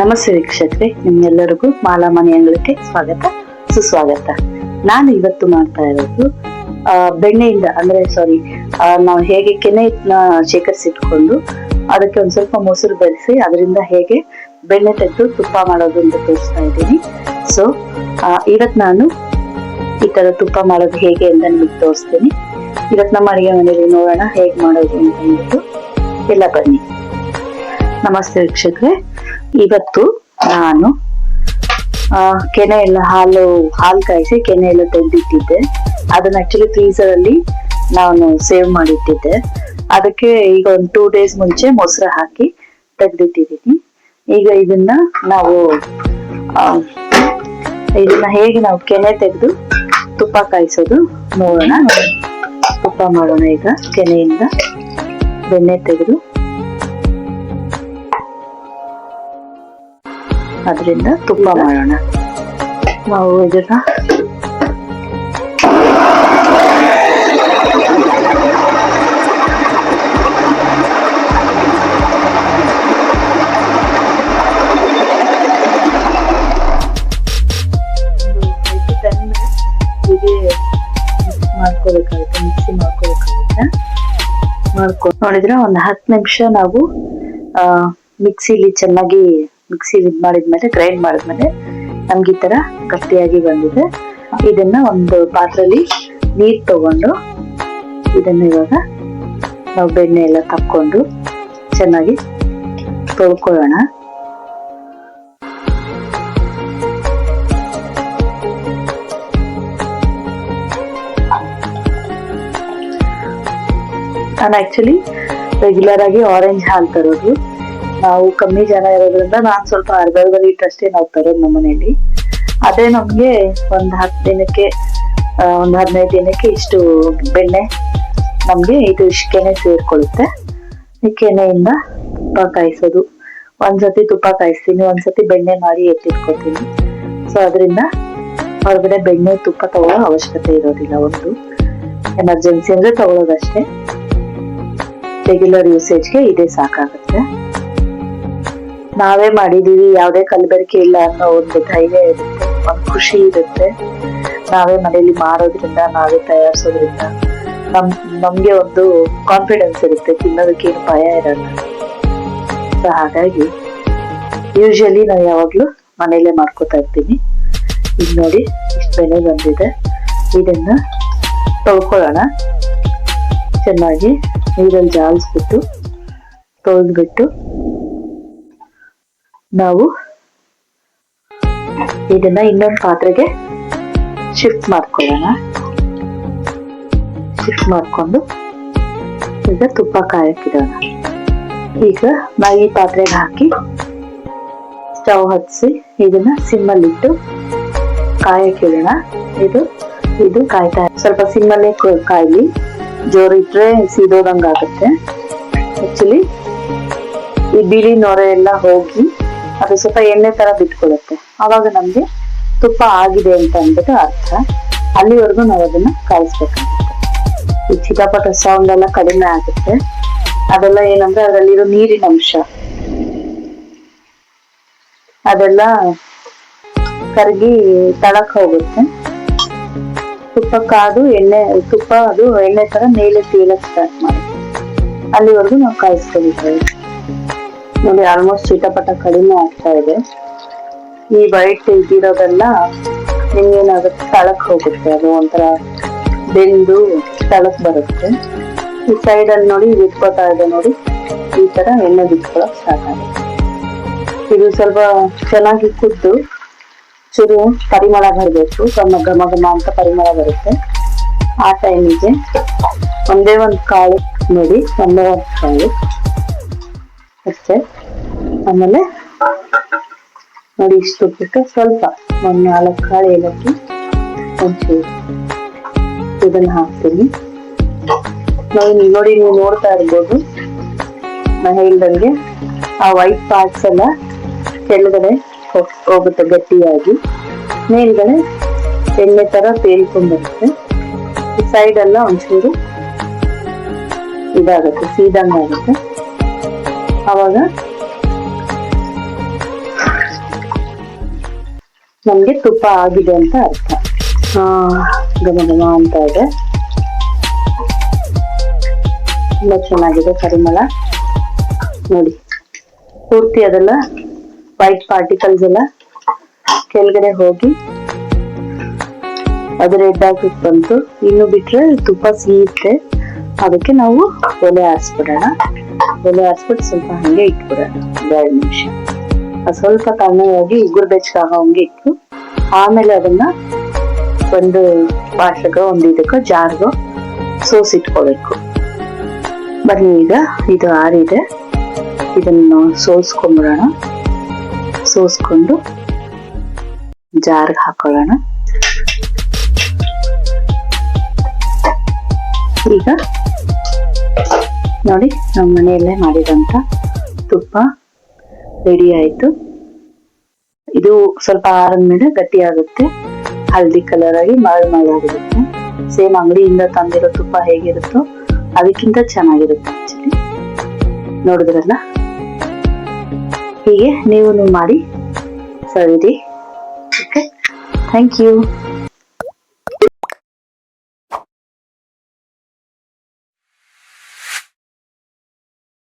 ನಮಸ್ತೆ ವೀಕ್ಷಕರೇ, ನಿಮ್ಮೆಲ್ಲರಿಗೂ ಮಾಲಾ ಮನೆ ಅಂಗಳಕ್ಕೆ ಸ್ವಾಗತ, ಸುಸ್ವಾಗತ. ನಾನು ಇವತ್ತು ಮಾಡ್ತಾ ಇರೋದು ಬೆಣ್ಣೆಯಿಂದ, ಅಂದ್ರೆ ಸಾರಿ ನಾವು ಹೇಗೆ ಕೆನೆ ಶೇಖರಿಸಿಟ್ಕೊಂಡು ಅದಕ್ಕೆ ಒಂದ್ ಸ್ವಲ್ಪ ಮೊಸರು ಬೆರೆಸಿ ಅದರಿಂದ ಹೇಗೆ ಬೆಣ್ಣೆ ತೆಗೆದು ತುಪ್ಪ ಮಾಡೋದು ಅಂತ ತೋರಿಸ್ತಾ ಇದ್ದೀನಿ. ಸೊ ಇವತ್ತು ನಾನು ಈ ತರ ತುಪ್ಪ ಮಾಡೋದು ಹೇಗೆ ಅಂತ ನಿಮಗೆ ತೋರಿಸ್ತೀನಿ. ಇವತ್ತು ನಮ್ಮ ಅಡುಗೆ ಮನೆಯಲ್ಲಿ ನೋಡೋಣ ಹೇಗೆ ಮಾಡೋದು ಅಂತ ಅಂದ್ಬಿಟ್ಟು ಎಲ್ಲ ಬನ್ನಿ. ನಮಸ್ತೆ ವೀಕ್ಷಕರೇ. ಇವತ್ತು ನಾನು ಕೆನೆ ಎಲ್ಲ ಹಾಲು ಹಾಲು ಕಾಯಿಸಿ ಕೆನೆ ಎಲ್ಲ ತೆಗೆದಿಟ್ಟಿದ್ದೆ. ಅದನ್ನ ಆಕ್ಚುಲಿ ಫ್ರೀಸರ್ ಅಲ್ಲಿ ನಾನು ಸೇವ್ ಮಾಡಿಟ್ಟಿದ್ದೆ. ಅದಕ್ಕೆ ಈಗ ಒಂದು ಟೂ ಡೇಸ್ ಮುಂಚೆ ಮೊಸರು ಹಾಕಿ ತೆಗೆದಿಟ್ಟಿದ್ದೀನಿ. ಈಗ ಇದನ್ನ ನಾವು ಇದನ್ನ ಹೇಗೆ ನಾವು ಕೆನೆ ತೆಗೆದು ತುಪ್ಪ ಕಾಯಿಸೋದು ನೋಡೋಣ. ತುಪ್ಪ ಮಾಡೋಣ ಈಗ. ಕೆನೆಯಿಂದ ಬೆಣ್ಣೆ ತೆಗೆದು ಅದರಿಂದ ತುಪ್ಪ ಮಾಡೋಣ. ನಾವು ಇದನ್ನ ಮಾಡ್ಕೋಬೇಕಾಗುತ್ತೆ ಮಿಕ್ಸಿ ಮಾಡ್ಕೋಬೇಕಾಗುತ್ತೆ ಮಾಡ್ಕೊ ನೋಡಿದ್ರೆ ಒಂದು ಹತ್ತು ನಿಮಿಷ ನಾವು ಮಿಕ್ಸಿಲಿ ಚೆನ್ನಾಗಿ ಮಿಕ್ಸಿ ಇದ್ ಮಾಡಿದ್ಮೇಲೆ ಗ್ರೈಂಡ್ ಮಾಡಿದ್ಮೇಲೆ ನಮ್ಗೆ ಈ ತರ ಗಟ್ಟಿಯಾಗಿ ಬಂದಿದೆ. ಇದನ್ನ ಒಂದು ಪಾತ್ರೆಲಿ ನೀರ್ ತಗೊಂಡು ಇದನ್ನ ಇವಾಗ ನಾವು ಬೆಣ್ಣೆ ಎಲ್ಲ ತಕ್ಕೊಂಡು ಚೆನ್ನಾಗಿ ತೊಳ್ಕೊಳ್ಳೋಣ. ನಾನು ಆಕ್ಚುಲಿ ರೆಗ್ಯುಲರ್ ಆಗಿ ಆರೆಂಜ್ ಹಾಲು ತರೋದು. ನಾವು ಕಮ್ಮಿ ಜನ ಇರೋದ್ರಿಂದ ನಾನು ಸ್ವಲ್ಪ ಅರ್ಧ ಅರ್ಧ ಲೀಟರ್ ಅಷ್ಟೇ ನಾವು ತರೋದು ನಮ್ಮ ಮನೆಯಲ್ಲಿ ಅದೇ ನಮ್ಗೆ ಒಂದ್ ಹತ್ತು ದಿನಕ್ಕೆ ಒಂದು ಹದಿನೈದು ದಿನಕ್ಕೆ ಇಷ್ಟು ಬೆಣ್ಣೆ ನಮ್ಗೆ ಇದು ಇಷ್ಟೇನೆ ಸೇರಿಕೊಳ್ಳುತ್ತೆ ಸೇರ್ಕೊಳ್ಳುತ್ತೆ ಈ ಕೆನೆಯಿಂದ ತುಪ್ಪ ಕಾಯಿಸೋದು. ಒಂದ್ಸತಿ ತುಪ್ಪ ಕಾಯಿಸ್ತೀನಿ, ಒಂದ್ಸತಿ ಬೆಣ್ಣೆ ಮಾಡಿ ಎತ್ತಿಟ್ಕೊತೀನಿ. ಸೊ ಅದರಿಂದ ಹೊರಗಡೆ ಬೆಣ್ಣೆ, ತುಪ್ಪ ತಗೊಳ್ಳೋ ಅವಶ್ಯಕತೆ ಇರೋದಿಲ್ಲ ಒಂದು. ಎಮರ್ಜೆನ್ಸಿ ಅಂದ್ರೆ ತಗೊಳ್ಳೋದಷ್ಟೇ ರೆಗ್ಯುಲರ್ ಯೂಸೇಜ್ಗೆ ಇದೇ ಸಾಕಾಗುತ್ತೆ. ನಾವೇ ಮಾಡಿದೀವಿ, ಯಾವುದೇ ಕಲಬೆರಕೆ ಇಲ್ಲ ಅನ್ನೋ ಒಂದು ಧೈರ್ಯ ಇರುತ್ತೆ, ಒಂದು ಖುಷಿ ಇರುತ್ತೆ. ನಾವೇ ಮನೇಲಿ ಮಾಡೋದ್ರಿಂದ ನಾವೇ ತಯಾರಿಸೋದ್ರಿಂದ ನಮ್, ನಮ್ಗೆ ಒಂದು ಕಾನ್ಫಿಡೆನ್ಸ್ ಇರುತ್ತೆ, ತಿನ್ನೋದಕ್ಕೆ ಏನು ಭಯ ಇರಲ್ಲ. ಸೊ ಹಾಗಾಗಿ ಯೂಶಲಿ ನಾನು ಯಾವಾಗ್ಲೂ ಮನೇಲೆ ಮಾಡ್ಕೋತಾ ಇರ್ತೀನಿ. ಈಗ ನೋಡಿ, ಇಷ್ಟು ಬೆಲೆ ಬಂದಿದೆ. ಇದನ್ನ ತೊಳ್ಕೊಳ್ಳೋಣ. ಚೆನ್ನಾಗಿ ನೀರಲ್ಲಿ ಜಾಲಿಸ್ಬಿಟ್ಟು, ತೊಳೆದ್ಬಿಟ್ಟು ನಾವು ಇದನ್ನ ಇನ್ನೊಂದು ಪಾತ್ರೆಗೆ ಶಿಫ್ಟ್ ಮಾಡ್ಕೊಳ್ಳೋಣ. ಶಿಫ್ಟ್ ಮಾಡ್ಕೊಂಡು ಈಗ ತುಪ್ಪ ಕಾಯಕ್ಕಿಡೋಣ. ಈಗ ನಾವು ಪಾತ್ರೆಗೆ ಹಾಕಿ ಸ್ಟವ್ ಹಚ್ಚಿಸಿ ಇದನ್ನ ಸಿಮ್ಮಲ್ಲಿಟ್ಟು ಕಾಯಕ್ಕಿಡೋಣ. ಇದು ಇದು ಕಾಯ್ತಾ ಸ್ವಲ್ಪ ಸಿಮ್ಮಲ್ಲೇ ಕಾಯಿಲಿ. ಜೋರು ಇಟ್ರೆ ಸೀದೋದಂಗಾಗುತ್ತೆ. ಆಕ್ಚುಲಿ ಈ ಬಿಳಿ ನೊರೆ ಎಲ್ಲ ಹೋಗಿ ಅದು ಸ್ವಲ್ಪ ಎಣ್ಣೆ ತರ ಬಿಟ್ಕೊಳುತ್ತೆ. ಅವಾಗ ನಮ್ಗೆ ತುಪ್ಪ ಆಗಿದೆ ಅಂತ ಅಂದ್ಬಿಟ್ಟು ಅರ್ಥ. ಅಲ್ಲಿವರೆಗೂ ನಾವು ಅದನ್ನ ಕಾಯಿಸ್ಬೇಕಾಗುತ್ತೆ. ಈ ಚಿಟಪಟ ಸೌಂಡ್ ಎಲ್ಲ ಕಡಿಮೆ ಆಗುತ್ತೆ. ಅದೆಲ್ಲ ಏನಂದ್ರೆ ಅದರಲ್ಲಿರೋ ನೀರಿನ ಅಂಶ. ಅದೆಲ್ಲ ಕರಗಿ ತಳಕ್ ಹೋಗುತ್ತೆ. ತುಪ್ಪ ಕಾದು ಎಣ್ಣೆ, ತುಪ್ಪ ಅದು ಎಣ್ಣೆ ತರ ಮೇಲೆ ತೇಲಕ್ ಸ್ಟಾರ್ಟ್ ಮಾಡುತ್ತೆ. ಅಲ್ಲಿವರೆಗೂ ನಾವು ಕಾಯಿಸ್ಕೊಳ್ತೇವೆ ನೋಡಿ ಆಲ್ಮೋಸ್ಟ್ ಚಿಟಪಟ ಕಡಿಮೆ ಆಗ್ತಾ ಇದೆ. ಈ ವೈಟ್ ಇದ್ದಿರೋದೆಲ್ಲ ನಿಮ್ಗೇನಾಗುತ್ತೆ ತಳಕ್ ಹೋಗುತ್ತೆ, ಅದು ಒಂಥರ ಬೆಂದು ತಳಕ್ ಬರುತ್ತೆ. ಈ ಸೈಡ್ ಅಲ್ಲಿ ನೋಡಿ ಬಿಟ್ಕೋತಾ ಇದೆ ನೋಡಿ, ಈ ತರ ಎಣ್ಣೆ ಬಿಟ್ಕೊಳಕ್ ಸ್ಟಾರ್ಟ್ ಆಗುತ್ತೆ. ಇದು ಸ್ವಲ್ಪ ಚೆನ್ನಾಗಿ ಕುದ್ದು, ಚೂರು ಪರಿಮಳ ಬರಬೇಕು, ಘಮ ಘಮ ಘಮ ಅಂತ ಪರಿಮಳ ಬರುತ್ತೆ. ಆ ಟೈಮಿಗೆ ಒಂದೇ ಒಂದು ಕಾಳು ನೋಡಿ, ಒಂದೇ ಒಂದು ಕಾಳು. ಅಷ್ಟೇ. ಆಮೇಲೆ ನೋಡಿ ಇಷ್ಟು ಬಿಟ್ಟು ಸ್ವಲ್ಪ ಒಂದು ನಾಲ್ಕು ಕಾಳು ಏಲಕ್ಕಿ, ಒಂಚೂರು ಇದನ್ನ ಹಾಕ್ತೀನಿ. ನಾವು ನೋಡಿ, ನೀವು ನೋಡ್ತಾ ಇರ್ಬೋದು. ನಾ ಹೇಳ್ದಂಗೆ ಆ ವೈಟ್ ಪಾರ್ಟ್ಸ್ ಎಲ್ಲ ಕೆಳಗಡೆ ಹೋಗ್- ಹೋಗುತ್ತೆ ಗಟ್ಟಿಯಾಗಿ. ಮೇಲ್ಗಡೆ ಎಣ್ಣೆ ತರ ತೇಲ್ಕೊಂಡ್ಬರುತ್ತೆ. ಸೈಡ್ ಎಲ್ಲ ಒಂಚೂರು ಇದಾಗುತ್ತೆ ಸೀದಂಗ್ ಆಗುತ್ತೆ ಅವಾಗ? ನಮ್ಗೆ ತುಪ್ಪ ಆಗಿದೆ ಅಂತ ಅರ್ಥ. ಹಾ, ಘಮ ಅಂತ ಇದೆ. ತುಂಬಾ ಚೆನ್ನಾಗಿದೆ ಪರಿಮಳ. ನೋಡಿ, ಪೂರ್ತಿ ಅದೆಲ್ಲ ವೈಟ್ ಪಾರ್ಟಿಕಲ್ಸ್ ಎಲ್ಲ ಕೆಳಗಡೆ ಹೋಗಿ ಅದು ರೆಡ್ ಆಗಿ ಬಂತು. ಇನ್ನು ಬಿಟ್ರೆ ತುಪ್ಪ ಸೀತೆ ಅದಕ್ಕೆ ನಾವು ಒಲೆ ಆರಿಸ್ಬಿಡೋಣ ಒಲೆ ಹಾಸ್ಬಿಟ್ಟು ಸ್ವಲ್ಪ ಹಂಗೆ ಇಟ್ಬಿಡೋಣ ಎರಡು ನಿಮಿಷ. ಅದು ಸ್ವಲ್ಪ ತಣ್ಣಗಾಗಿ ಉಗುರು ಬೆಚ್ಚಗಾಗೋ ಹಂಗೆ ಇಟ್ಟು, ಆಮೇಲೆ ಅದನ್ನ ಒಂದು ಪಾತ್ರೆಗೋ ಒಂದು ಇದಕ್ಕೋ ಜಾರ್ಗೋ ಸೋಸಿಟ್ಕೋಬೇಕು ಬನ್ನಿ ಈಗ, ಇದು ಆರಿದೆ. ಇದನ್ನು ಸೋಸ್ಕೊಂಡ್ಬಿಡೋಣ ಸೋಸ್ಕೊಂಡು ಜಾರ್ಗೆ ಹಾಕೊಳ್ಳೋಣ. ಈಗ ನೋಡಿ ನಮ್ಮ ಮನೆಯಲ್ಲೇ ಮಾಡಿದಂತ ತುಪ್ಪ ರೆಡಿ ಆಯ್ತು. ಇದು ಸ್ವಲ್ಪ ಆರಿದ್ಮೇಲೆ ಗಟ್ಟಿ ಆಗುತ್ತೆ ಹಳದಿ ಕಲರ್ ಆಗಿ ಮರಳು ಮರಳಾಗಿರುತ್ತೆ ಸೇಮ್ ಅಂಗಡಿಯಿಂದ ತಂದಿರೋ ತುಪ್ಪ ಹೇಗಿರುತ್ತೋ ಅದಕ್ಕಿಂತ ಚೆನ್ನಾಗಿರುತ್ತೆ ಆಕ್ಚುಲಿ ನೋಡಿದ್ರಲ್ಲ? ಹೀಗೆ ನೀವು ಮಾಡಿ ಸರಿ ಓಕೆ ಥ್ಯಾಂಕ್ ಯು